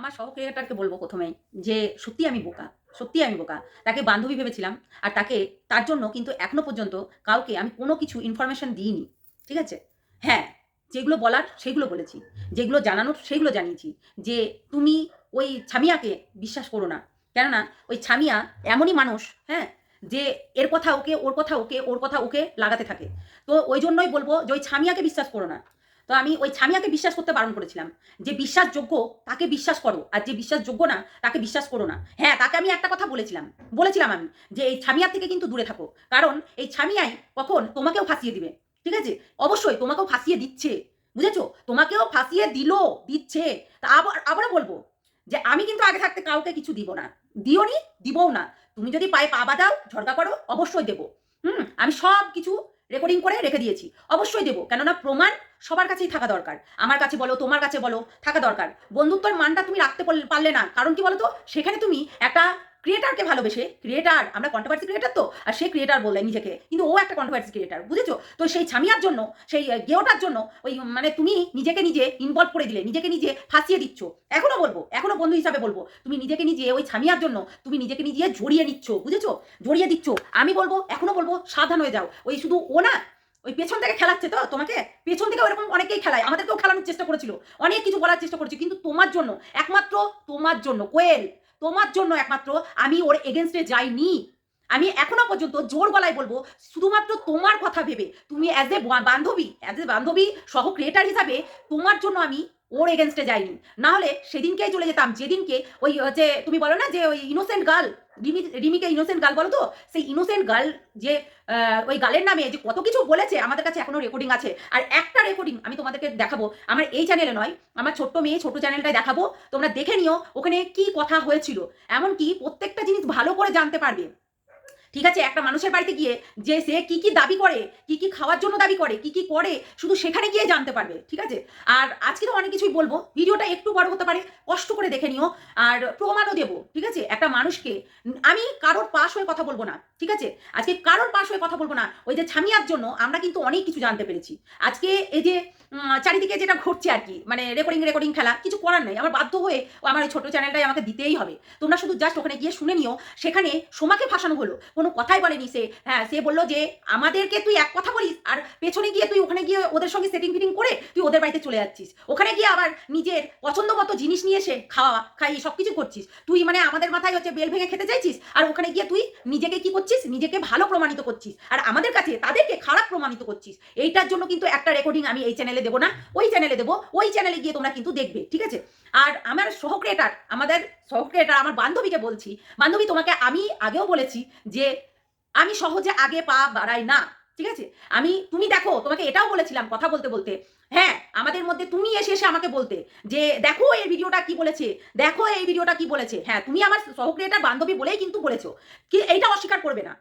আমার সহক্রিয়েটারকে বলব প্রথমে যে সত্যি আমি বোকা সত্যি আমি বোকা। তাকে বান্ধবী ভেবেছিলাম আর তাকে তার জন্য কিন্তু এখনও পর্যন্ত কাউকে আমি কোনো কিছু ইনফরমেশন দিইনি, ঠিক আছে? হ্যাঁ যেগুলো বলার সেগুলো বলেছি, যেগুলো জানানোর সেগুলো জানিয়েছি যে তুমি ওই ছামিয়াকে বিশ্বাস করো না। কেননা ওই ছামিয়া এমনই মানুষ হ্যাঁ যে এর কথা ওকে, ওর কথা ওকে, ওর কথা ওকে লাগাতে থাকে। তো ওই জন্যই বলব যে ওই ছামিয়াকে বিশ্বাস করো না। তো আমি ওই ছামিয়াকে বিশ্বাস করতে বারণ করেছিলাম। যে বিশ্বাসযোগ্য তাকে বিশ্বাস করো, আর যে বিশ্বাসযোগ্য না তাকে বিশ্বাস করো না। হ্যাঁ তাকে আমি একটা কথা বলেছিলাম বলেছিলাম আমি যে এই ছামিয়ার থেকে কিন্তু দূরে থাকো। কারণ এই ছামিয়াই কখন তোমাকেও ফাঁসিয়ে দিবে, ঠিক আছে? অবশ্যই তোমাকেও ফাঁসিয়ে দিচ্ছে, বুঝেছ? তোমাকেও ফাঁসিয়ে দিল, দিচ্ছে। তা আবার, আবারও বলব যে আমি কিন্তু আগে থাকতে কাউকে কিছু দিব না দিও নি দিবও না। তুমি যদি পায়ে পা বাঁধাও, ঝড়কা করো, অবশ্যই দেবো। হুম, আমি সব কিছু রেকর্ডিং করে রেখে দিয়েছি, অবশ্যই দেবো। কেননা প্রমাণ সবার কাছেই থাকা দরকার। আমার কাছে বলো, তোমার কাছে বলো, থাকা দরকার। বন্ধুত্বর মানটা তুমি রাখতে পারলে- না। কারণ কি বলো তো সেখানে তুমি একটা ক্রিয়েটারকে ভালোবেসে ক্রিয়েটার আমরা কন্ট্রোভার্সি ক্রিয়েটার তো, আর সে ক্রিয়েটার বললে নিজেকে। কিন্তু ও একটা কন্ট্রোভার্সি ক্রিয়েটার বুঝেছ? তো সেই ছামিয়ার জন্য, সেই গেওটার জন্য, ওই মানে তুমি নিজেকে নিজে ইনভলভ করে দিলে, নিজেকে নিজে ফাঁসিয়ে দিচ্ছ। এখনও বলব, এখনও বন্ধু হিসাবে বলব, তুমি নিজেকে নিজে ওই ছামিয়ার জন্য, তুমি নিজেকে নিজে জড়িয়ে নিচ্ছ, বুঝেছ? জড়িয়ে দিচ্ছ। আমি বলব, এখনও বলব, সাবধান হয়ে যাও। ওই শুধু ও না ওই পেছন থেকে খেলাচ্ছে তো তোমাকে? পেছন থেকে ওরকম অনেকেই খেলায়। আমাদেরকেও খেলানোর চেষ্টা করেছিল। অনেক কিছু বলার চেষ্টা করেছে কিন্তু তোমার জন্য, একমাত্র তোমার জন্য, কোয়েল, তোমার জন্য একমাত্র আমি ওর এগেনস্টে যাইনি। আমি এখনও পর্যন্ত জোর গলায় বলব, শুধুমাত্র তোমার কথা ভেবে, তুমি অ্যাজ এ বান্ধবী অ্যাজ এ বান্ধবী সহ ক্রিয়েটার হিসাবে তোমার জন্য আমি ওর এগেনস্টে যাইনি না হলে সেদিনকেই চলে যেতাম। যেদিনকে ওই হচ্ছে তুমি বলো না যে ওই ইনোসেন্ট গার্ল রিমি, রিমিকে ইনোসেন্ট গার্ল বলো তো? সেই ইনোসেন্ট গার্ল যে ওই গালের নামে যে কত কিছু বলেছে, আমাদের কাছে এখনও রেকর্ডিং আছে। আর একটা রেকর্ডিং আমি তোমাদেরকে দেখাবো। আমার এই চ্যানেলে নয়, আমার ছোট্ট মেয়ে ছোট চ্যানেলটাই দেখাবো। তোমরা দেখে নিও ওখানে কি কথা হয়েছিল। এমনকি প্রত্যেকটা জিনিস ভালো করে জানতে পারবে। ঠিক আছে? একটা মানুষের বাড়িতে গিয়ে যে সে কি কি দাবি করে, কি কি খাওয়ার জন্য দাবি করে, কি কি করে, শুধু সেখানে গিয়ে জানতে পারবে, ঠিক আছে? আর আজকে তো অনেক কিছুই বলব, ভিডিওটা একটু বড় হতে পারে, কষ্ট করে দেখে নিও, আর প্রমাণও দেবো, ঠিক আছে? একটা মানুষকে, আমি কারোর পাশ হয়ে কথা বলব না, ঠিক আছে? আজকে কারোর পাশ হয়ে কথা বলব না, ওই যে ছামিয়ার জন্য আমরা কিন্তু অনেক কিছু জানতে পেরেছি। আজকে এই যে চারিদিকে যেটা ঘটছে আর কি মানে রেকর্ডিং রেকর্ডিং খেলা, কিছু করার নেই, আমার বাধ্য হয়ে আমার এই ছোট চ্যানেলটাই আমাকে দিতেই হবে। তোমরা শুধু জাস্ট ওখানে গিয়ে শুনে নিও, সেখানে সোমাকে ফাঁসানো হলো কোনো কথাই বলেনি সে। হ্যাঁ সে বলল যে, আমাদেরকে তুই এক কথা বলিস, আর পেছনে গিয়ে তুই ওখানে গিয়ে ওদের সঙ্গে সেটিং ফিটিং করে তুই ওদের বাড়িতে চলে যাচ্ছিস। ওখানে গিয়ে আবার নিজের পছন্দ মতো জিনিস নিয়ে এসে খাওয়া, খাইয়ে সব কিছু করছিস। তুই মানে আমাদের মাথায় হচ্ছে বেল ভেঙে খেতে চাইছিস, আর ওখানে গিয়ে তুই নিজেকে কি করছিস? নিজেকে ভালো প্রমাণিত করছিস। আর আমাদের কাছে তাদেরকে খারাপ প্রমাণিত করছিস। এইটার জন্য কিন্তু একটা রেকর্ডিং আমি এই চ্যানেলে দেবো না। ওই চ্যানেলে দেবো। ওই চ্যানেলে গিয়ে তোমরা কিন্তু দেখবে, ঠিক আছে? আর আমার সহক্রেটার, আমাদের সহক্রেটার, আমার বান্ধবীকে বলছি, বান্ধবী তোমাকে আমি আগেও বলেছি যে আমি সহজে আগে পা বাড়াই না, ঠিক আছে? আমি, তুমি দেখো, তোমাকে এটাও বলেছিলাম কথা বলতে বলতে। হ্যাঁ আমাদের মধ্যে তুমি এসে এসে আমাকে বলতে যে, দেখো এই ভিডিওটা কি বলেছে? দেখো এই ভিডিওটা কি বলেছে? হ্যাঁ তুমি আমার সহক্রিয়েটার বান্ধবী বলেই কিন্তু বলেছ। কি, এইটা অস্বীকার করবে না।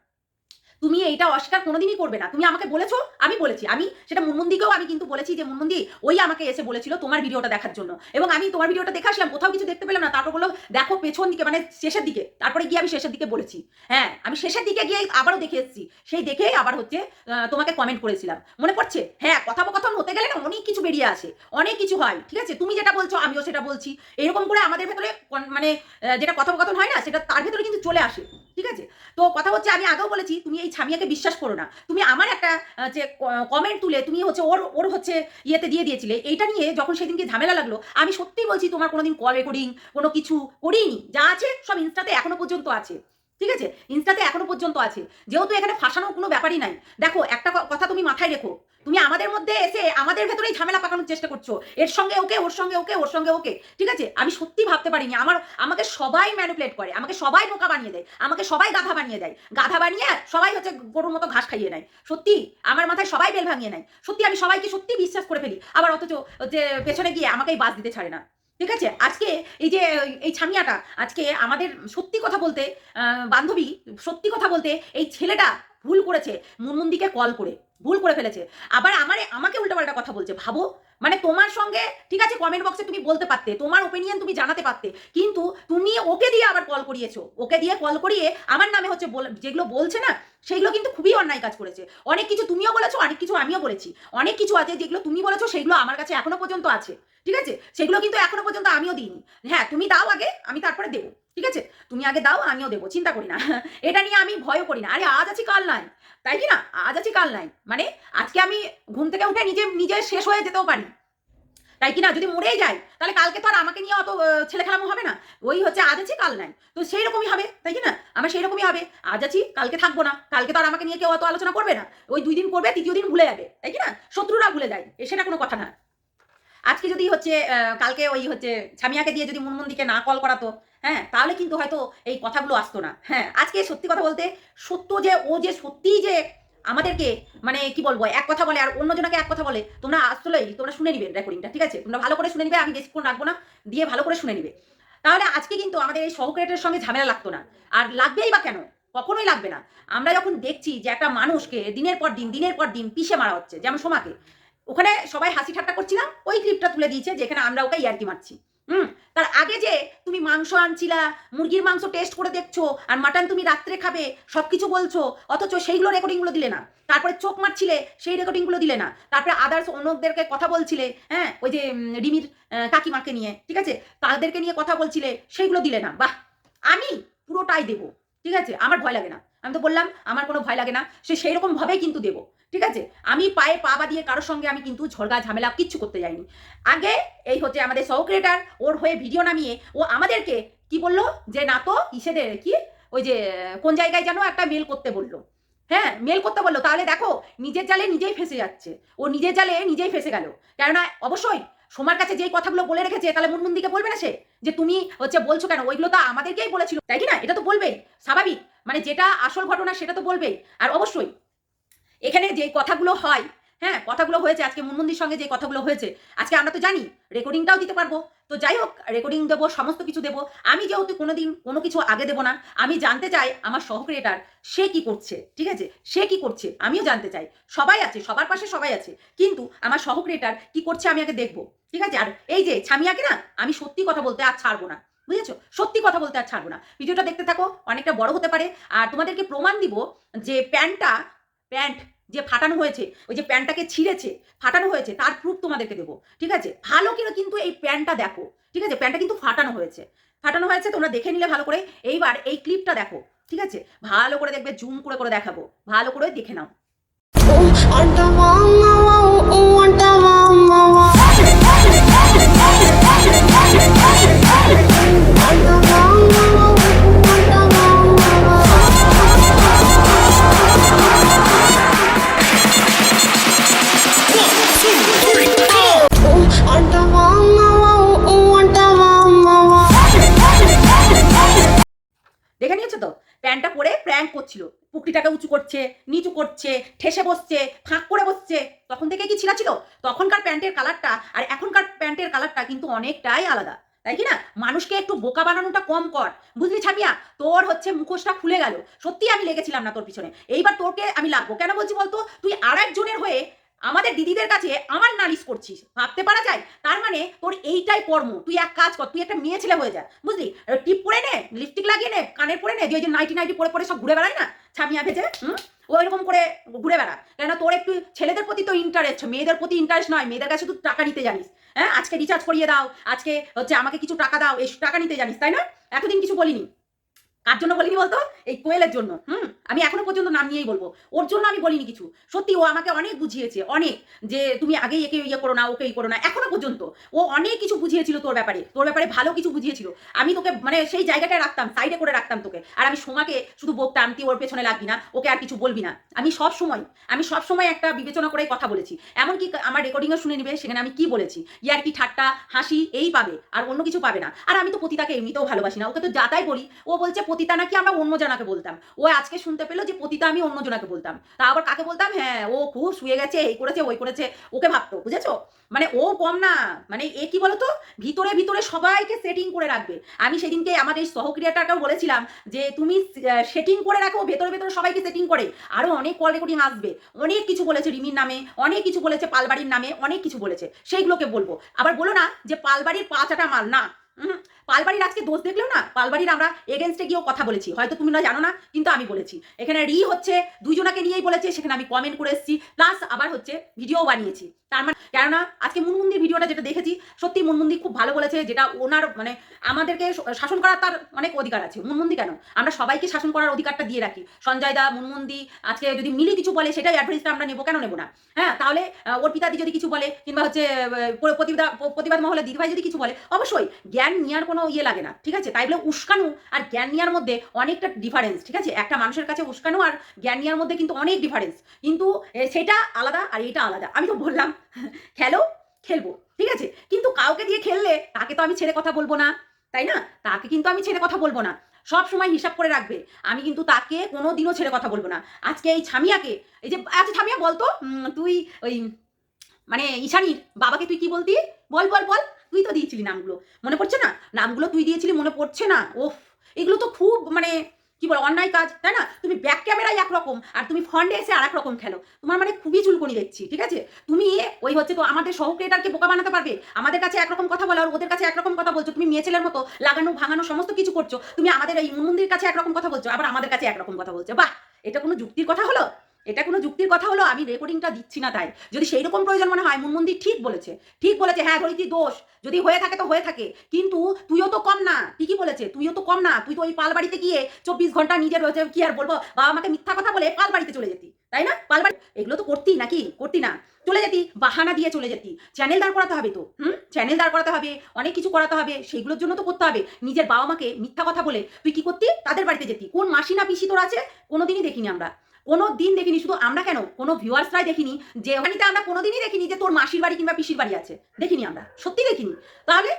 তুমি এইটা অস্বীকার কোনোদিনই করবে না। তুমি আমাকে বলেছ, আমি বলেছি। আমি সেটা মুনমুন্দিকেও আমি কিন্তু বলেছি যে, মুনমুন্দি, ওই আমাকে এসে বলেছিল তোমার ভিডিওটা দেখার জন্য। এবং আমি তোমার ভিডিওটা দেখে আসলাম, কোথাও কিছু দেখতে পেলাম না। তারপর বলল, দেখো, পেছন দিকে মানে শেষের দিকে। তারপরে গিয়ে আমি শেষের দিকে বলেছি। হ্যাঁ আমি শেষের দিকে গিয়ে আবারও দেখে এসেছি। সেই দেখে আবার হচ্ছে তোমাকে কমেন্ট করেছিলাম। মনে পড়ছে? হ্যাঁ কথোপকথন হতে গেলে না অনেক কিছু বেরিয়ে আসে। অনেক কিছু হয়, ঠিক আছে? তুমি যেটা বলছো, আমিও সেটা বলছি। এরকম করে আমাদের ভেতরে মানে যেটা কথোপকথন হয় না, সেটা তার ভেতরে কিন্তু চলে আসে। ঠিক আছে? তো কথা হচ্ছে আমি আগেও বলেছি, তুমি এই ছামিয়াকে বিশ্বাস করো না। তুমি আমার একটা যে কমেন্ট তুলে তুমি হচ্ছে ওর ওর হচ্ছে ইয়েতে দিয়ে দিয়েছিলে, এইটা নিয়ে যখন সেদিনকে ঝামেলা লাগল, আমি সত্যি বলছি তোমার কোনোদিন কল রেকর্ডিং কোনো কিছু করিনি। যা আছে সব ইনস্টাতে এখনও পর্যন্ত আছে। ঠিক আছে? ইনস্টাতে এখনও পর্যন্ত আছে। যেহেতু এখানে ফাঁসানোর কোনো ব্যাপারই নাই। দেখো, একটা কথা তুমি মাথায় রেখো। তুমি আমাদের মধ্যে এসে আমাদের ভেতরেই ঝামেলা পাকানোর চেষ্টা করছ। এর সঙ্গে ওকে, ওর সঙ্গে ওকে, ওর সঙ্গে ওকে। ঠিক আছে? আমি সত্যি ভাবতে পারিনি। আমার, আমাকে সবাই ম্যানিপুলেট করে। আমাকে সবাই বোকা বানিয়ে দেয়। আমাকে সবাই গাধা বানিয়ে দেয়। গাধা বানিয়ে সবাই হচ্ছে গরুর মতো ঘাস খাইয়ে নেয়। সত্যি? আমার মাথায় সবাই বেল ভাঙিয়ে নেয়। সত্যি আমি সবাইকে সত্যি বিশ্বাস করে ফেলি। আবার অথচ যে পেছনে গিয়ে আমাকেই বাস দিতে ছাড়ে না। ঠিক আছে? আজকে এই যে, এই ছামিয়াটা, আজকে আমাদের সত্যি কথা বলতে বান্ধবী সত্যি কথা বলতে এই ছেলেটা ভুল করেছে। মুনমুন্দিকে কল করে, ভুল করে ফেলেছে। আবার আমারে, আমাকে উল্টোপাল্টা কথা বলছে। ভাবো মানে তোমার সঙ্গে, ঠিক আছে কমেন্ট বক্সে তুমি বলতে পারতে, তোমার ওপিনিয়ন তুমি জানাতে পারতে, কিন্তু তুমি ওকে দিয়ে আবার কল করিয়েছো। ওকে দিয়ে কল করিয়ে আমার নামে হচ্ছে যেগুলো বলছে না, সেগুলো কিন্তু খুবই অন্যায় কাজ করেছে। অনেক কিছু তুমিও বলেছ, অনেক কিছু আমিও বলেছি। অনেক কিছু আছে যেগুলো তুমি বলেছ, সেগুলো আমার কাছে এখনও পর্যন্ত আছে, ঠিক আছে? সেগুলো কিন্তু এখনও পর্যন্ত আমিও দিইনি। হ্যাঁ তুমি দাও আগে, আমি তারপরে দেবো, ঠিক আছে? তুমি আগে দাও, আমিও দেবো, চিন্তা করি না। এটা নিয়ে আমি ভয়ও করি না। আরে, আজ আছি কাল নাই তাই কি না? আজ আছি কাল নাই মানে আজকে আমি ঘুম থেকে উঠে নিজে নিজে শেষ হয়ে যেতেও পারি। তাই কি না? যদি মরেই যায়, তাহলে কালকে তো আর আমাকে নিয়ে অত ছেলে খেলামো হবে না। ওই হচ্ছে আজ আছি, কাল নাই। তো সেই রকমই হবে, তাই কি না? আমার সেই রকমই হবে। আজ আছি, কালকে থাকব না। কালকে তো আর আমাকে নিয়ে কেউ অত আলোচনা করবে না। ওই দুই দিন করবে, তৃতীয় দিন ভুলে যাবে, তাই কি না? শত্রুরা ভুলে যায় সেটা কোনো কথা না। আজকে যদি হচ্ছে কালকে ওই হচ্ছে ছামিয়াকে দিয়ে যদি মুনমুন্দিকে না কল করাতো হ্যাঁ তাহলে কিন্তু হয়তো এই কথাগুলো আসতো না। হ্যাঁ আজকে সত্যি কথা বলতে সত্য যে, ও যে সত্যিই যে আমাদেরকে মানে কি বলব, এক কথা বলে আর অন্যজনকে এক কথা বলে, তোমরা আসলেই তোমরা শুনে নিবে রেকর্ডিংটা ঠিক আছে? তোমরা ভালো করে শুনে নিবে, আমি বেশিক্ষণ রাখব না, দিয়ে ভালো করে শুনে নিবে। তাহলে আজকে কিন্তু আমাদের এই সহক্রিয়েটের সঙ্গে ঝামেলা লাগতো না। আর লাগবেই বা কেন? কখনোই লাগবে না। আমরা যখন দেখছি যে একটা মানুষকে দিনের পর দিন, দিনের পর দিন পিষে মারা হচ্ছে, যেমন সোমাকে, ওখানে সবাই হাসি ঠাট্টা করছিলাম, ওই ক্লিপটা তুলে দিয়েছে, যেখানে আমরা ওকে ইয়ার্কি মারছি। হুম, তার আগে যে তুমি মাংস আনছিলা, মুরগির মাংস টেস্ট করে দেখছ, আর মাটন তুমি রাত্রে খাবে সব কিছু বলছো, অথচ সেইগুলো রেকর্ডিংগুলো দিলে না। তারপরে চোখ মারছিলে, সেই রেকর্ডিংগুলো দিলে না। তারপরে আদার্স অন্যদেরকে কথা বলছিলে হ্যাঁ ওই যে রিমির কাকিমাকে নিয়ে, ঠিক আছে? তাদেরকে নিয়ে কথা বলছিলে, সেইগুলো দিলে না। বাহ! আমি পুরোটাই দেবো, ঠিক আছে? আমার ভয় লাগে না। আমি তো বললাম, আমার কোনো ভয় লাগে না। সে সেই রকম ভাবেই কিন্তু দেবো। ঠিক আছে? আমি পায়ে পা বাঁধিয়ে কারোর সঙ্গে আমি কিন্তু ঝড়গা ঝামেলা কিচ্ছু করতে যাইনি। আগে এই হচ্ছে আমাদের সহক্রিয়েটার ওর হয়ে ভিডিও নামিয়ে ও আমাদেরকে কি বলল? যে না তো ইসেদের কি? ওই যে, কোন জায়গায় যেন একটা মেল করতে বলল। হ্যাঁ মেল করতে বলল। তাহলে দেখো, নিজের জালে নিজেই ফেসে যাচ্ছে। ও নিজের জালে নিজেই ফেসে গেল। কেননা অবশ্যই সোমার কাছে যেই কথাগুলো বলে রেখেছে, তাহলে মুনমুন্দিকে বলবে না সে? যে তুমি হচ্ছে বলছো কেন? ওইগুলো তো আমাদেরকেই বলেছিল। তাই কি না? এটা তো বলবেই স্বাভাবিক। মানে যেটা আসল ঘটনা, সেটা তো বলবেই আর অবশ্যই এখানে যে কথাগুলো হয় হ্যাঁ কথাগুলো হয়েছে, আজকে মুনমুন্দির সঙ্গে যে কথাগুলো হয়েছে, আজকে আমরা তো জানি রেকর্ডিংটাও দিতে পারব। তো যাই হোক রেকর্ডিং দেবো, সমস্ত কিছু দেবো। আমি যেহেতু কোনোদিন কোনো কিছু আগে দেবো না, আমি জানতে চাই আমার সহক্রিয়েটার সে কি করছে, ঠিক আছে? সে কি করছে, আমিও জানতে চাই। সবাই আছে, সবার পাশে সবাই আছে, কিন্তু আমার সহক্রিয়েটার কি করছে আমি আগে দেখব, ঠিক আছে? আর এই যে ছামিয়াকে না, আমি সত্যি কথা বলতে আর ছাড়বো না, বুঝেছ? সত্যি কথা বলতে আর ছাড়বো না। ভিডিওটা দেখতে থাকো, অনেকটা বড় হতে পারে। আর তোমাদেরকে প্রমাণ দিব যে প্যান্টটা প্যান্ট যে ফাটানো হয়েছে, ওই যে প্যান্টটাকে ছিঁড়েছে, ফাটানো হয়েছে, তার প্রুফ তোমাদেরকে দেবো, ঠিক আছে? ভালো কিনা কিন্তু এই প্যান্টটা দেখো, ঠিক আছে? প্যান্টটা কিন্তু ফাটানো হয়েছে। ফাটানো হয়েছে, তোমরা দেখে নিলে ভালো করে। এইবার এই ক্লিপটা দেখো, ঠিক আছে? ভালো করে দেখবে জুম করে করে দেখাবো। ভালো করে দেখে নাও। প্যান্টটা পরে প্র্যাঙ্ক করছিল। পুকটিটাকে উঁচু করছে, নিচু করছে, ঠেসে বসছে, ফাঁক করে বসছে। তখন থেকে কি ছিঁড়া ছিল? তখনকার প্যান্টের কালারটা আর এখনকার প্যান্টের কালারটা কিন্তু অনেকটাই আলাদা। তাই কি না? মানুষকে একটু বোকা বানানোটা কম কর। বুঝলি ছাপিয়া? তোর হচ্ছে মুখোশটা খুলে গেল। সত্যি আমি লেগেছিলাম না তোর পিছনে। এইবার তোকে আমি লাগবো। কেন বলছি বলতো? তুই আর একজনের হয়ে আমাদের দিদিদের কাছে আমার নালিশ করছিস, ভাবতে পারা যায়? তার মানে তোর এইটাই কর্ম। তুই এক কাজ কর, তুই একটা মেয়ে ছেলে হয়ে যা, বুঝলি? টিপ পরে নে লিপস্টিক লাগিয়ে নে, কানের পরে নে, যে নাইটি নাইটি পরে পরে সব ঘুরে বেড়ায় না? ছামিয়া ভেজে হুম? ওই রকম করে ঘুরে বেড়া কেন তোর একটু ছেলেদের প্রতি তো ইন্টারেস্ট মেয়েদের প্রতি ইন্টারেস্ট নয়, মেয়েদের কাছে তুই টাকা নিতে জানিস। হ্যাঁ? আজকে রিচার্জ করিয়ে দাও, আজকে হচ্ছে আমাকে কিছু টাকা দাও, এই টাকা নিতে জানিস, তাই না? এতদিন কিছু বলিনি। কার জন্য বলিনি বলতো? এই কোয়েলের জন্য। হুম? আমি এখনও পর্যন্ত নাম নিয়েই বলব। ওর জন্য আমি বলিনি কিছু। সত্যি, ও আমাকে অনেক বুঝিয়েছে, অনেক, যে তুমি আগেই একে ইয়ে করো না ওকে ই করো না, এখনও পর্যন্ত। ও অনেক কিছু বুঝিয়েছিল তোর ব্যাপারে। তোর ব্যাপারে ভালো কিছু বুঝিয়েছিল। আমি তোকে মানে সেই জায়গাটায় রাখতাম সাইডে করে রাখতাম তোকে। আর আমি সোমাকে শুধু বকতাম তুই ওর পেছনে লাগবি না, ওকে আর কিছু বলবি না। আমি সব সময়, আমি সব সময় একটা বিবেচনা করেই কথা বলেছি। এমনকি আমার রেকর্ডিংও শুনে নিবে, সেখানে আমি কি বলেছি? ইয়ার কি ঠাট্টা, হাসি, এই পাবে, আর অন্য কিছু পাবে না। আর আমি তো পতিতাকে এমনিতেও ভালোবাসি না। ওকে তো যাতাই বলি। ও বলছে পতিতা নাকি আমরা অন্য জনাকে বলতাম। ও আজকে শুনতে পেল যে পতিতা আমি অন্য জনাকে বলতাম। তা আবার কাকে বলতাম? হ্যাঁ ও খুব শুয়ে গেছে, এই করেছে, ওই করেছে, ওকে ভাবতো, বুঝেছ? মানে ও কম না মানে এ কি বলতো? ভিতরে ভিতরে সবাইকে সেটিং করে রাখবে। আমি সেদিনকে আমার এই সহক্রিয়াটাকেও বলেছিলাম যে তুমি সেটিং করে রাখো, ভেতরে ভেতরে সবাইকে সেটিং করে। আরও অনেক কল রেকর্ডিং আসবে। অনেক কিছু বলেছে রিমির নামে, অনেক কিছু বলেছে পালবাড়ির নামে, অনেক কিছু বলেছে, সেইগুলোকে বলব। আবার বলো না যে পালবাড়ির পাঁচাটা মাল, না। পালবাড়ির আজকে দোষ দেখলেও না, পালবাড়ির আমরা এগেনস্টে গিয়েও কথা বলেছি। হয়তো তুমি না জানো না, কিন্তু আমি বলেছি। এখানে রি হচ্ছে, দুইজনাকে নিয়েই বলেছে, সেখানে আমি কমেন্ট করে এসেছি প্লাস আবার হচ্ছে ভিডিও বানিয়েছি। তার মানে কেননা, আজকে মুনমুন্দির ভিডিওটা যেটা দেখেছি, সত্যি মুনমুন্দি খুব ভালো বলেছে, যেটা ওনার মানে আমাদেরকে শাসন করার তার অনেক অধিকার আছে। মুনমুন্দি কেন? আমরা সবাইকে শাসন করার অধিকারটা দিয়ে রাখি। সঞ্জয় দা, মুনমুন্দি, আজকে যদি মিলি কিছু বলে, সেটাই অ্যাডভাইসটা আমরা নেব। কেন নেব না? হ্যাঁ তাহলে ওর পিতাদি যদি কিছু বলে, কিংবা হচ্ছে প্রতিবাদ প্রতিবাদ মহলে দিদিভাই যদি কিছু বলে, অবশ্যই জ্ঞান নেওয়ার কোনো ইয়ে লাগে না, ঠিক আছে? তাই বলে উস্কানো আর জ্ঞান নেওয়ার মধ্যে অনেকটা ডিফারেন্স ঠিক আছে? একটা মানুষের কাছে উস্কানো আর জ্ঞান নেওয়ার মধ্যে কিন্তু অনেক ডিফারেন্স কিন্তু সেটা আলাদা আর এটা আলাদা। আমি তো বললাম, খেলো, খেলব, ঠিক আছে? কিন্তু কাউকে দিয়ে খেললে তাকে তো আমি ছেড়ে কথা বলব না, তাই না? তাকে কিন্তু আমি ছেড়ে কথা বলব না। সব সময় হিসাব করে রাখবে। আমি কিন্তু তাকে কোনো দিনও ছেড়ে কথা বলব না। আজকে এই ছামিয়াকে, এই যে আচ্ছা ছামিয়া বলতো তুই ওই মানে ঈশানীর বাবাকে তুই কি বলতি? বল বল বল। তুই তো দিয়েছিলি নামগুলো। মনে পড়ছে না? নামগুলো তুই দিয়েছিলি, মনে পড়ছে না? ওফ, এগুলো তো খুব মানে কি বল অন্যায় কাজ, তাই না? তুমি ব্যাক ক্যামেরায় একরকম, আর তুমি ফ্রন্টে এসে আর রকম খেলো। তোমার মানে খুবই চুলকনি দেখছি, ঠিক আছে? তুমি ওই হচ্ছে তো আমাদের সহ ক্রিয়েটারকে বোকা বানাতে পারবে? আমাদের কাছে একরকম কথা বলো আর ওদের কাছে একরকম কথা বলছো, তুমি মেয়ে ছেলের মতো লাগানো, ভাঙানো সমস্ত কিছু করছ, তুমি আমাদের এই মন্দির কাছে একরকম কথা বলছো, আবার আমাদের কাছে একরকম কথা বলছো। বাহ! এটা কোনো যুক্তির কথা হলো? এটা কোনো যুক্তির কথা হলো, আমি রেকর্ডিংটা দিচ্ছি না তাই। যদি সেই রকম প্রয়োজন মনে হয় মুনমন্দির ঠিক বলেছে। ঠিক বলেছে হ্যাঁ ধরিত্রী, দোষ। যদি হয়ে থাকে তো হয়ে থাকে। কিন্তু তুইও তো কম না, ঠিকই বলেছে, তুইও তো কম না। তুই তো ওই পালবাড়িতে গিয়ে চব্বিশ ঘণ্টা নিজের হচ্ছে কি আর বলব? বাবা আমাকে মিথ্যা কথা বলে পালবাড়িতে চলে যেতি, তাই না? পালবাড়ি, এগুলো তো করতি নাকি? করতি না। চলে যেতি, বাহানা দিয়ে চলে যেতি। চ্যানেল দাঁড় করাতে হবে তো, হুম? চ্যানেল দাঁড় করাতে হবে, অনেক কিছু করাতে হবে সেগুলোর জন্য তো করতে হবে। নিজের বাবা মাকে মিথ্যা কথা বলে, তুই কি করতি? তাদের বাড়িতে যেতি। কোন মাসি না পিসি তোর আছে? কোনোদিনই দেখিনি আমরা। কোনো দিন দেখিনি, শুধু আমরা কেন? কোনো ভিউয়ার্সরাই দেখিনি যে ওখানিতে আমরা কোনোদিনই দেখিনি যে তোর মাসির বাড়ি কিংবা পিসির বাড়ি আছে। দেখিনি আমরা, সত্যি দেখিনি। তাহলে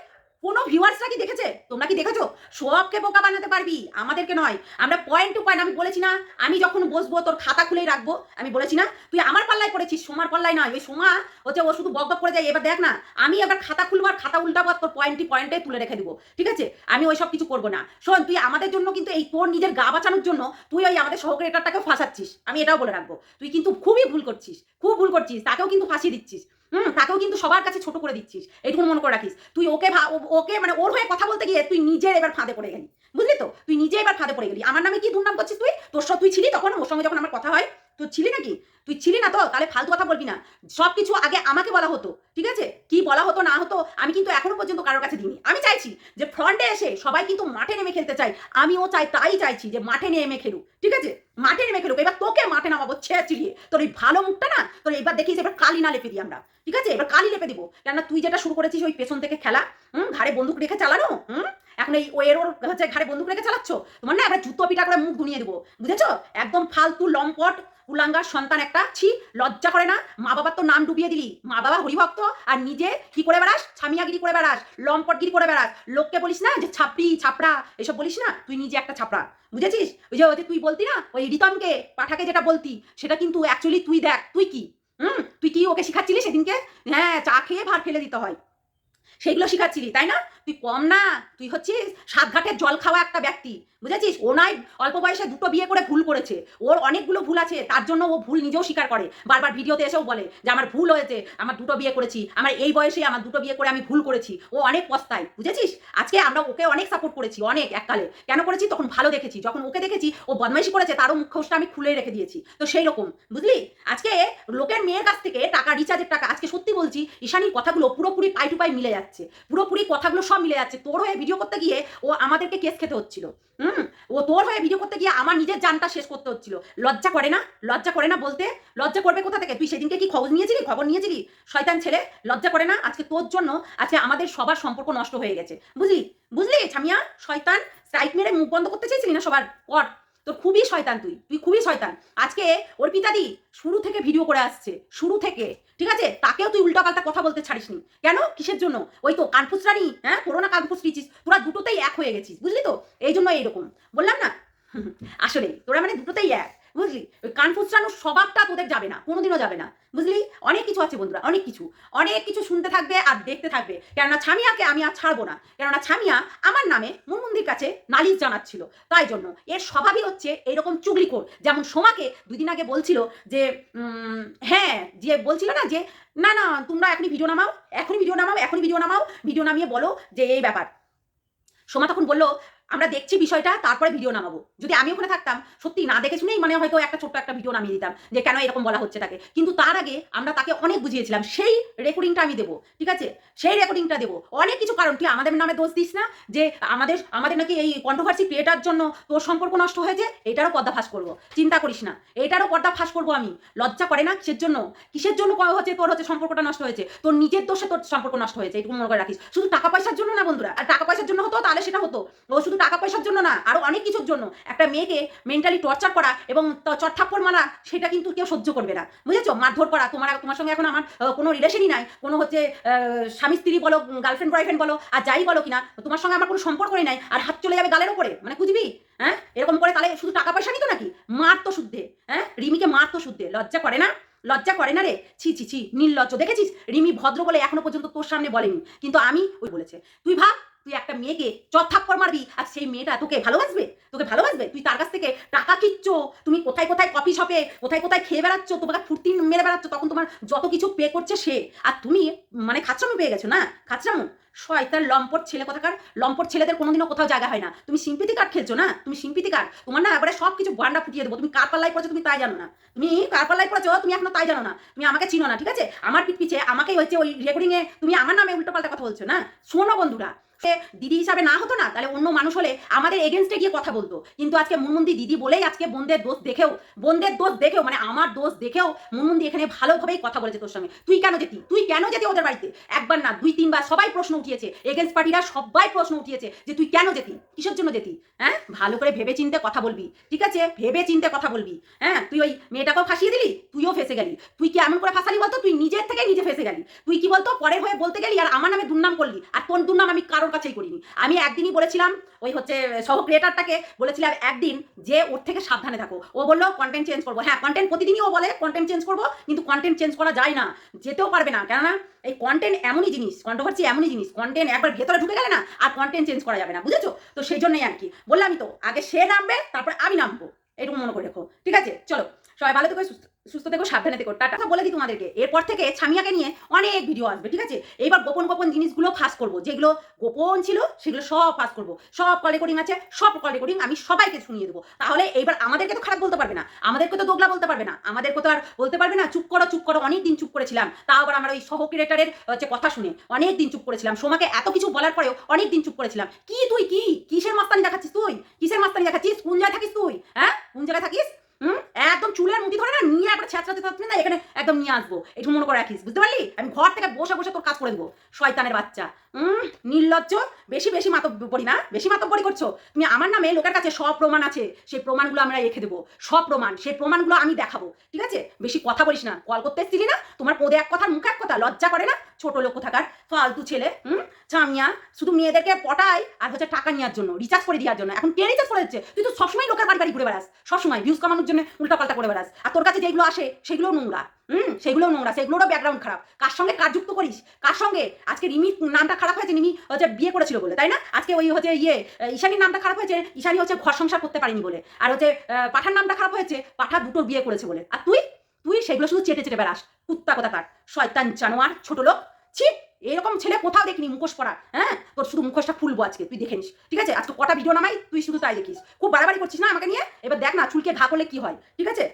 কোনো ভিউয়ার্সরা কি দেখেছে? তোমরা কি দেখেছ? সবকে বোকা বানাতে পারবি? আমাদেরকে নয়। আমরা পয়েন্ট টু পয়েন্ট আমি বলেছি না, আমি যখন বসবো, তোর খাতা খুলেই রাখব, আমি বলেছি না। তুই আমার পাল্লায় পড়েছিস, সোমার পাল্লায় নয়। ওই সোমা হচ্ছে, ও শুধু বক বক করে যায়, এবার দেখ না, আমি এবার খাতা খুলবো আর খাতা উল্টাবো তোর পয়েন্টটি পয়েন্টে তুলে রেখে দেবো। ঠিক আছে? আমি ওই সব কিছু করব না। শোন, তুই আমাদের জন্য কিন্তু এই তোর নিজের গা বাঁচানোর জন্য তুই ওই আমাদের সহক্রিয়েটারটাকে ফাঁসাচ্ছিস। আমি এটাও বলে রাখব। তুই কিন্তু খুবই ভুল করছিস, খুব ভুল করছিস, তাকেও কিন্তু ফাঁসিয়ে দিচ্ছিস। হুম, তাকেও কিন্তু সবার কাছে ছোট করে দিচ্ছিস। এইটুকু মনে করে রাখিস। তুই ওকে ওকে মানে ওর হয়ে কথা বলতে গিয়ে তুই নিজের এবার ফাঁদে পড়ে গেলি। বুঝলি তো? তুই নিজে এবার ফাঁদে পড়ে গেলি। আমার নামে কি দুর্নাম করছিস তুই? তোর সব তুই ছিলি তখন? ওর সঙ্গে যখন আমার কথা হয় তুই ছিলি নাকি? তুই ছিলি না তো, তাহলে ফালতু কথা বলবি না। সব কিছু আগে আমাকে বলা হতো, ঠিক আছে? কি বলা হতো, না হতো, আমি কিন্তু এখনও পর্যন্ত কারোর কাছে দিইনি। আমি চাইছি যে ফ্রন্টে এসে সবাই কিন্তু মাঠে নেমে খেলতে চাই আমিও চাই, তাই চাইছি যে মাঠে নেমে খেলুক, ঠিক আছে? মাঠে নেমে খেলুক, এবার তোকে মাঠে নামাবো ছেড়ে চিড়িয়ে। তোর এই ভালো মুখটা না, তোর এবার দেখিস, এবার কালি না লেপে দিই আমরা, ঠিক আছে? এবার কালি লেপে দিব। কেননা তুই যেটা শুরু করেছিস, ওই পেছন থেকে খেলা, হুম? ঘাড়ে বন্দুক রেখে চালানো, হুম? এখন এই ও এর ওর হচ্ছে ঘাড়ে বন্দুক রেখে চালাচ্ছ? তোমার না এবার জুতো পিটা করে মুখ ধুনিয়ে দেবো, বুঝেছ? একদম ফালতু লম্পট, উলাঙ্গার সন্তান একটা ছি, লজ্জা করে না? মা বাবার তো নাম ডুবিয়ে দিলি। মা বাবা হরিভক্ত, আর নিজে কি করে বেড়াস? ছামিয়াগিরি করে বেড়াস, লম্পটগিরি করে বেড়াস। লোককে বলিস না যে ছাপড়ি, ছাপড়া, এসব বলিস না? তুই নিজে একটা ছাপড়া। বুঝেছিস? ওই যে ওই যে তুই বলতি না? ওই রিতমকে পাঠাকে যেটা বলতি, সেটা কিন্তু অ্যাকচুয়ালি তুই দেখ। তুই কি? হুম? তুই কি ওকে শিখাচ্ছিলি সেদিনকে? হ্যাঁ চা খেয়ে ভার ফেলে দিতে হয়। সেগুলো শিখাচ্ছিলি, তাই না? তুই কম না, তুই হচ্ছিস সাত ঘাটের জল খাওয়া একটা ব্যক্তি, বুঝেছিস? ও নয় অল্প বয়সে দুটো বিয়ে করে ভুল করেছে, ওর অনেকগুলো ভুল আছে, তার জন্য ও ভুল নিজেও স্বীকার করে, বারবার ভিডিওতে এসেও বলে যে আমার ভুল হয়েছে, আমার দুটো বিয়ে করেছি, আমার এই বয়সে আমার দুটো বিয়ে করে আমি ভুল করেছি, ও অনেক পস্তায়, বুঝেছিস? আজকে আমরা ওকে অনেক সাপোর্ট করেছি, অনেক এককালে, কেন করেছি? তখন ভালো দেখেছি, যখন ওকে দেখেছি, ও বদমাইশি করেছে, তারও মুখোশটা আমি খুলে রেখে দিয়েছি, তো সেই রকম, বুঝলি? আজকে লোকের মেয়ের কাছ থেকে টাকা রিচার্জের টাকা, আজকে সত্যি বলছি, ঈশানীর কথাগুলো পুরোপুরি পাই টু পাই মিলে যাচ্ছে। পুরোপুরি কথাগুলো সব মিলে যাচ্ছে। তোর হয়ে ভিডিও করতে গিয়ে ও আমাদেরকে কেস খেতে হচ্ছিল। হুম? ও তোর হয়ে ভিডিও করতে গিয়ে আমার নিজের জানটা শেষ করতে হচ্ছিল। লজ্জা করে না? লজ্জা করে না বলতে? লজ্জা করবে কোথা থেকে? তুই সেদিনকে কি খবর নিয়েছিলি? খবর নিয়েছিলি? শয়তান ছেলে, লজ্জা করে না? আজকে তোর জন্য আজকে আমাদের সবার সম্পর্ক নষ্ট হয়ে গেছে। বুঝলি? বুঝলি, ছামিয়া? শয়তান? স্ট্রাইক মেরে মুখ বন্ধ করতে চেয়েছিলি না সবার? তো তোর খুবই শয়তান তুই তুই খুবই শয়তান। আজকে ওর পিতাদি শুরু থেকে ভিডিও করে আসছে, শুরু থেকে, ঠিক আছে? তাকেও তুই উল্টাপাল্টা কথা বলতে ছাড়িসনি। কেন? কিসের জন্য? ওই তো কানফুসরানি হ্যাঁ? করোনা কানফুসরিছিস তোরা দুটোতেই এক হয়ে গেছিস, বুঝলি তো? এই জন্য এইরকম। বললাম না? আসলে তোরা মানে দুটোতেই এক। বুঝলি? ওই কানফুসরানোর স্বভাবটা তোদের যাবে না, কোনোদিনও যাবে না। বুঝলি? অনেক কিছু আছে বন্ধুরা, অনেক কিছু। অনেক কিছু শুনতে থাকবে আর দেখতে থাকবে। কেননা ছামিয়াকে আমি আর ছাড়বো না। কেননা ছামিয়া আমার নামে মুনমুন্দির কাছে নালিশ জানাচ্ছিল। তাই জন্য এর স্বভাবই হচ্ছে এরকম চুগলিখোর। যেমন সোমাকে দুদিন আগে বলছিল যে হ্যাঁ যে বলছিল না যে, না না, তোমরা এখনই ভিডিও নামাও, এখনই ভিডিও নামাও, এখনই ভিডিও নামাও, ভিডিও নামিয়ে বলো যে এই ব্যাপার। সোমা তখন বলল আমরা দেখছি বিষয়টা, তারপরে ভিডিও নামাবো। যদি আমি ওখানে থাকতাম, সত্যি না দেখে শুনেই মানে হয়তো একটা ছোট্ট একটা ভিডিও নামিয়ে দিতাম, যে কেন এরকম বলা হচ্ছে তাকে। কিন্তু তার আগে আমরা তাকে অনেক বুঝিয়েছিলাম, সেই রেকর্ডিংটা আমি দেবো, ঠিক আছে? সেই রেকর্ডিংটা দেবো। অনেক কিছু কারণ তুই আমাদের নামে দোষ দিস না? যে আমাদের আমাদের নাকি এই কন্ট্রোভার্সি ক্রিয়েটার জন্য তোর সম্পর্ক নষ্ট হয়েছে, এটারও পর্দা ফাঁস করব। চিন্তা করিস না, এটারও পর্দা ফাঁস করব আমি। লজ্জা করে না কিসের জন্য কিসের জন্য হচ্ছে তোর হচ্ছে সম্পর্কটা নষ্ট হয়েছে? তোর নিজের দোষে তোর সম্পর্ক নষ্ট হয়েছে, এটুকু মনে করে রাখিস। শুধু টাকা পয়সার জন্য না বন্ধুরা? আর টাকা পয়সার জন্য হতো, তাহলে সেটা হতো। ও শুধু টাকা পয়সার জন্য না, আরও অনেক কিছুর জন্য। একটা মেয়েকে মেন্টালি টর্চার করা এবং চট্টাপ্পর মারা, সেটা কিন্তু কেউ সহ্য করবে না। বুঝেছ? মারধর করা। তোমার তোমার সঙ্গে এখন আমার কোনো রিলেশনই নাই। কোনো হচ্ছে স্বামী, স্ত্রী বলো গার্লফ্রেন্ড বয়ফ্রেন্ড বলো, আর যাই বলো কিনা, তোমার সঙ্গে আমার কোনো সম্পর্কই নাই, আর হাত চলে যাবে গালের উপরে। মানে বুঝবি হ্যাঁ? এরকম করে তাহলে শুধু টাকা পয়সা নিত নাকি? মার শুদ্ধে হ্যাঁ? রিমিকে মার শুদ্ধে। লজ্জা করে না? লজ্জা করে না রে? ছি ছি ছি, নির্লজ্জ। দেখেছিস? রিমি ভদ্র বলে এখনও পর্যন্ত তোর সামনে বলেনি। কিন্তু আমি, ওই বলেছে, তুই ভাব তুই একটা মেয়েকে চথাপ্পর মারবি আর সেই মেয়েটা তোকে ভালোবাসবে? তোকে ভালোবাসবে? তুই তার কাছ থেকে টাকা কিচ্ছ? তুমি কোথায় কোথায় কফি শপে কোথায় কোথায় খেয়ে বেড়াচ্ছ? তোমাকে ফুর্তি মেরে বেড়াচ্ছ? তখন তোমার যত কিছু পে করছে সে। আর তুমি মানে খাচ্ছামো পেয়ে গেছো না? খাচ্ছামো শয়তান লম্পট ছেলে কোথাকার? লম্পট ছেলেদের কোনোদিনও কোথাও জায়গা হয় না। তুমি সিম্পিতি কার্ড খেলছো না? তুমি সিম্পিতি কার্ড তোমার না এবারে সব কিছু ভান্ডা ফুটিয়ে দেবো। তুমি কার পাল্লাই পড়েছো তুমি তাই জানো না। তুমি কার পাল্লাই পড়েছো তুমি এখনও তাই জানো না। তুমি আমাকে চিনো না, ঠিক আছে? আমার পিঠ পিছে আমাকেই হচ্ছে ওই রেকর্ডিংয়ে তুমি আমার নামে উল্টো পাল্টা কথা বলছো না? শোনো বন্ধুরা দিদি হিসাবে না হতো না, তাহলে অন্য মানুষ হলে আমাদের এগেনস্টে গিয়ে কথা বলতো। কিন্তু আজকে মুনমুন্দি দিদি বলেই আজকে বোনদের দোষ দেখেও, বোনদের দোষ দেখেও মানে আমার দোষ দেখেও মুনমুন্দি এখানে ভালোভাবেই কথা বলেছে তোর সঙ্গে। তুই কেন যেতি? তুই কেন যেতি ওদের বাড়িতে? একবার না, দুই, তিনবার সবাই প্রশ্ন উঠিয়েছে। এগেনস্ট পার্টিরা সবাই প্রশ্ন উঠিয়েছে যে তুই কেন যেতি? কিসের জন্য যেতি? হ্যাঁ? ভালো করে ভেবে চিন্তে কথা বলবি, ঠিক আছে? ভেবে চিন্তে কথা বলবি হ্যাঁ? তুই ওই মেয়েটাকেও ফাঁসিয়ে দিলি? তুইও ফেসে গেলি। তুই কি এমন করে ফাঁসালি বলতো? তুই নিজের থেকে নিজে ফেসে গেলি। তুই কি বলতো? পরের হয়ে বলতে গেলি আর আমার নামে দুর্নাম করলি। আর কোন দুর্নাম আমি কারোর কাছেই করিনি। আমি একদিনই বলেছিলাম, ওই হচ্ছে সহ ক্রিয়েটারটাকে বলেছিলাম, একদিন যে ওর থেকে সাবধানে থাকো। ও বলল কন্টেন্ট চেঞ্জ করব। হ্যাঁ কন্টেন্ট প্রতিদিনই ও বলে কন্টেন্ট চেঞ্জ করব, কিন্তু কন্টেন্ট চেঞ্জ করা যায় না, যেতেও পারবে না। কেননা, এই কন্টেন্ট এমনই জিনিস কন্ট্রোভার্সি এমনই জিনিস কন্টেন্ট একবার ভেতরে ঢুকে গেলে না, আর কন্টেন্ট চেঞ্জ করা যাবে না, বুঝেছ? তো সেই জন্যই আর কি বললামই তো, আগে সে নামবে, তারপর আমি নামবো, এটুকু মনে করে রেখো, ঠিক আছে? চলো, সবাই ভালো থেকো, সুস্থ সুস্থ থেকো, সাবধানে থেকো, টাটা। বলে দিই তোমাদেরকে। এরপর থেকে ছামিয়াকে নিয়ে অনেক ভিডিও আসবে, ঠিক আছে? এইবার গোপন গোপন জিনিসগুলো ফাঁস করব। যেগুলো গোপন ছিল, সেগুলো সব ফাঁস করব। সব কল রেকর্ডিং আছে, সব কল রেকর্ডিং আমি সবাইকে শুনিয়ে দেবো। তাহলে এইবার আমাদেরকে তো খারাপ বলতে পারবে না। আমাদেরকে তো দোগলা বলতে পারবে না। আমাদেরকে তো আর বলতে পারবে না, চুপ করো চুপ করো, অনেক দিন চুপ করেছিলাম। তাও আবার আমার ওই সহ ক্রিয়েটারের হচ্ছে, কথা শুনে অনেক দিন চুপ করেছিলাম। সোমাকে এত কিছু বলার পরেও অনেক দিন চুপ করেছিলাম। কি তুই, কি? কিসের মাস্তানি দেখাচ্ছিস তুই? কিসের মাস্তানি দেখাচ্ছিস? কোন জায়গায় থাকিস তুই? হ্যাঁ? কোন জায়গায় থাকিস? হুম? একদম চুলের মুঠি ধরে না নিয়ে একবার ছ্যাঁচড়াতে থাকবি না এখানে একদম নিয়ে আসব। একটু মনে করে রাখিস, বুঝতে পারলি? আমি ঘর থেকে বসে বসে তোর কাজ করে দেবো, শয়তানের বাচ্চা। হুম? নির্লজ্জ, বেশি বেশি মাতব্বরি না, বেশি মাতব্বরি করছ। তুমি আমার নামে লোকের কাছে সব প্রমাণ আছে, সেই প্রমাণগুলো আমরা রেখে দেবো, সব প্রমাণ, সেই প্রমাণগুলো আমি দেখাবো, ঠিক আছে? বেশি কথা বলিস না, কল করতে এসছিলি না? তোমার পদে এক কথা মুখে এক কথা, লজ্জা করে না? ছোট লোক থাকার ফালতু ছেলে, হুম? চামিয়া শুধু মেয়েদেরকে পটায় আর হচ্ছে টাকা নেওয়ার জন্য রিচার্জ করে দেওয়ার জন্য। এখন কে রিচার্জ করে দিচ্ছে? তুই তো সবসময় লোকের বাড়ি বাড়ি ঘুরে বেড়াস, সবসময় ভিউজ কামানোর জন্য উল্টাপাল্টা করে বেড়াস। আর তোর কাছে যেগুলো আসে সেগুলো নোংরা। হুম? সেগুলো নোংরা। সেগুলোরও ব্যাকগ্রাউন্ড খারাপ। কার সঙ্গে কার যুক্ত করিস? কার সঙ্গে? আজকে রিমির নামটা খারাপ হয়েছে, রিমি হচ্ছে বিয়ে করেছিল বলে, তাই না? আজকে ওই হচ্ছে ইয়ে ঈশানীর নামটা খারাপ হয়েছে, ঈশানী হচ্ছে ঘর সংসার করতে পারেনি বলে। আর হচ্ছে পাঠার নামটা খারাপ হয়েছে, পাঠা দুটো বিয়ে করেছে বলে। আর তুই? তুই সেগুলো শুধু চেটে চেটে বেড়াস। কুত্তা কোথাকার? শয়তান জানোয়ার, ছোট লোক। ছিপ এরকম ছেলে কোথাও দেখিনি মুখোশ পরা হ্যাঁ? তোর শুধু মুখোশটা ফুলবো আজকে, তুই দেখে নিস, ঠিক আছে? আজকে কটা ভিডিও নামাই, তুই শুধু তাই দেখিস। খুব বাড়াবাড়ি করছিস না আমাকে নিয়ে? এবার দেখ না চুলকে ঘা করলে কি হয়, ঠিক আছে?